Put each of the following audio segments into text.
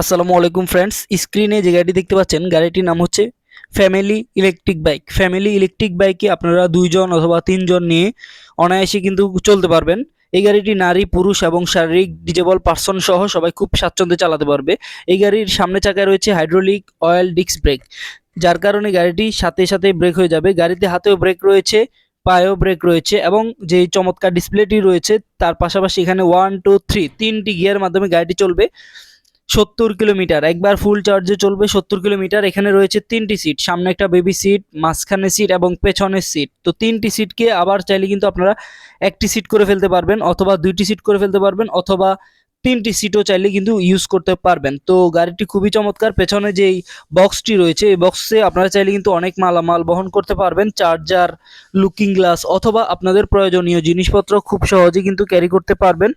আসসালামু আলাইকুম ফ্রেন্ডস স্ক্রিনে যে গাড়িটি দেখতে পাচ্ছেন, গাড়িটির নাম হচ্ছে family electric bike family electric বাইকে আপনারা দুইজন অথবা তিনজন নিয়ে অনায়াসে কিন্তু চলতে পারবেন। এই গাড়িটি নারী, পুরুষ এবং শারীরিক ডিজেবল পার্সন সহ সবাই খুব স্বাচ্ছন্দ্যে চালাতে পারবে। এই গাড়ির সামনে চাকায় রয়েছে হাইড্রোলিক অয়েল ডিস্ক ব্রেক যার কারণে গাড়িটি সাথে সাথে ব্রেক হয়ে যাবে। গাড়িতে হাতেও ব্রেক রয়েছে, পায়েও ব্রেক রয়েছে এবং যে চমৎকার ডিসপ্লেটি রয়েছে, তার পাশাপাশি এখানে ওয়ান টু থ্রি তিনটি গিয়ার মাধ্যমে গাড়িটি চলবে। সত্তর কিলোমিটার। একবার ফুল চার্জে চলবে সত্তর কিলোমিটার। এখানে রয়েছে তিনটি সিট সামনে একটা বেবি সিট মাঝখানে সিট এবং পেছনের সিট তো তিনটি সিটকে আবার চাইলে কিন্তু আপনারা একটি সিট করে ফেলতে পারবেন অথবা দুইটি সিট করে ফেলতে পারবেন অথবা তিনটি সিটও চাইলে কিন্তু ইউজ করতে পারবেন। তো গাড়িটি খুবই চমৎকার। পেছনে যেই বক্সটি রয়েছে, এই বক্সে আপনারা চাইলে কিন্তু অনেক মালামাল বহন করতে পারবেন। চার্জার লুকিং গ্লাস অথবা আপনাদের প্রয়োজনীয় জিনিসপত্র খুব সহজে কিন্তু ক্যারি করতে পারবেন।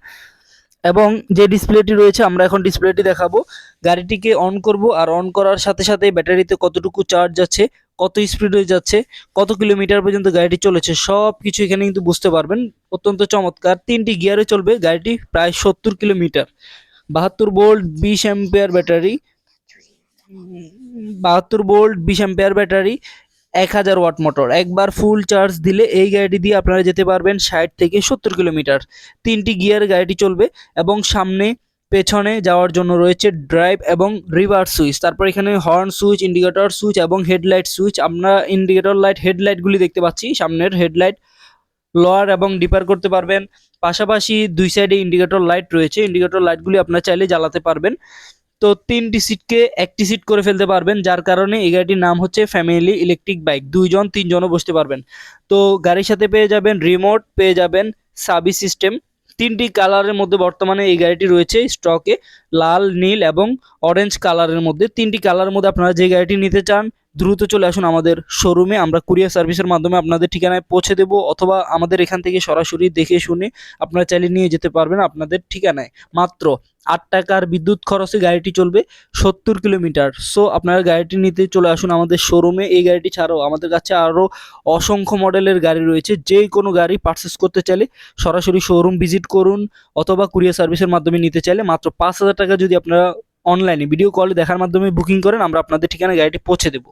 এবং যে ডিসপ্লেটি রয়েছে, আমরা এখন ডিসপ্লেটি দেখাবো। গাড়িটিকে অন করব আর অন করার সাথে সাথে ব্যাটারিতে কতটুকু চার্জ আছে, কত স্পিডে যাচ্ছে, কত কিলোমিটার পর্যন্ত গাড়িটি চলেছে সব কিছু এখানে কিন্তু বুঝতে পারবেন। অত্যন্ত চমৎকার। তিনটি গিয়ারে চলবে, গাড়িটি প্রায় সত্তর কিলোমিটার বাহাত্তর বোল্ট বিশ অ্যাম্পিয়ার ব্যাটারি বাহাত্তর বোল্ট বিশ অ্যাম্পিয়ার ব্যাটারি এক হাজার ওয়াট মোটর। একবার ফুল চার্জ দিলে এই গাড়িটি দিয়ে আপনারা যেতে পারবেন ষাট থেকে সত্তর কিলোমিটার। তিনটি গিয়ার গাড়িটি চলবে এবং সামনে, পেছনে যাওয়ার জন্য রয়েছে ড্রাইভ এবং রিভার্স সুইচ তারপর এখানে হর্ন সুইচ ইন্ডিকেটর সুইচ এবং হেডলাইট সুইচ আমরা ইন্ডিকেটর লাইট হেডলাইটগুলি দেখতে পাচ্ছি। সামনের হেডলাইট লোয়ার এবং ডিপার করতে পারবেন। পাশাপাশি দুই সাইডে ইন্ডিকেটর লাইট রয়েছে। ইন্ডিকেটর লাইটগুলি আপনারা চাইলে জ্বালাতে পারবেন। তো তিনটি সিটকে একটি সিট করে ফেলতে পারবেন, যার কারণে এই গাড়িটির নাম হচ্ছে ফ্যামিলি ইলেকট্রিক বাইক দুইজন, তিনজনও বসতে পারবেন। তো গাড়ির সাথে পেয়ে যাবেন রিমোট পেয়ে যাবেন সাবি সিস্টেম তিনটি কালারের মধ্যে বর্তমানে এই গাড়িটি রয়েছে স্টকে লাল, নীল এবং অরেঞ্জ কালারের মধ্যে। তিনটি কালারের মধ্যে আপনারা যে গাড়িটি নিতে চান দ্রুত চলে আসুন আমাদের শোরুমে আমরা কুরিয়ার সার্ভিসের মাধ্যমে আপনাদের ঠিকানায় পৌঁছে দেবো অথবা আমাদের এখান থেকে সরাসরি দেখে শুনে আপনারা চাইলে নিয়ে যেতে পারবেন আপনাদের ঠিকানায়। মাত্র আট টাকার বিদ্যুৎ খরচে গাড়িটি চলবে সত্তর কিলোমিটার। সো আপনারা গাড়িটি নিতে চলে আসুন আমাদের শোরুমে এই গাড়িটি ছাড়াও আমাদের কাছে আরও অসংখ্য মডেলের গাড়ি রয়েছে। যে কোনো গাড়ি পারচেস করতে চাইলে সরাসরি শোরুম ভিজিট করুন অথবা কুরিয়ার সার্ভিসের মাধ্যমে নিতে চাইলে। মাত্র পাঁচ হাজার টাকা যদি আপনারা অনলাইনে ভিডিও কলে দেখার মাধ্যমে বুকিং করেন আমরা আপনাদের ঠিকানা গাড়িটি পৌঁছে দেবো।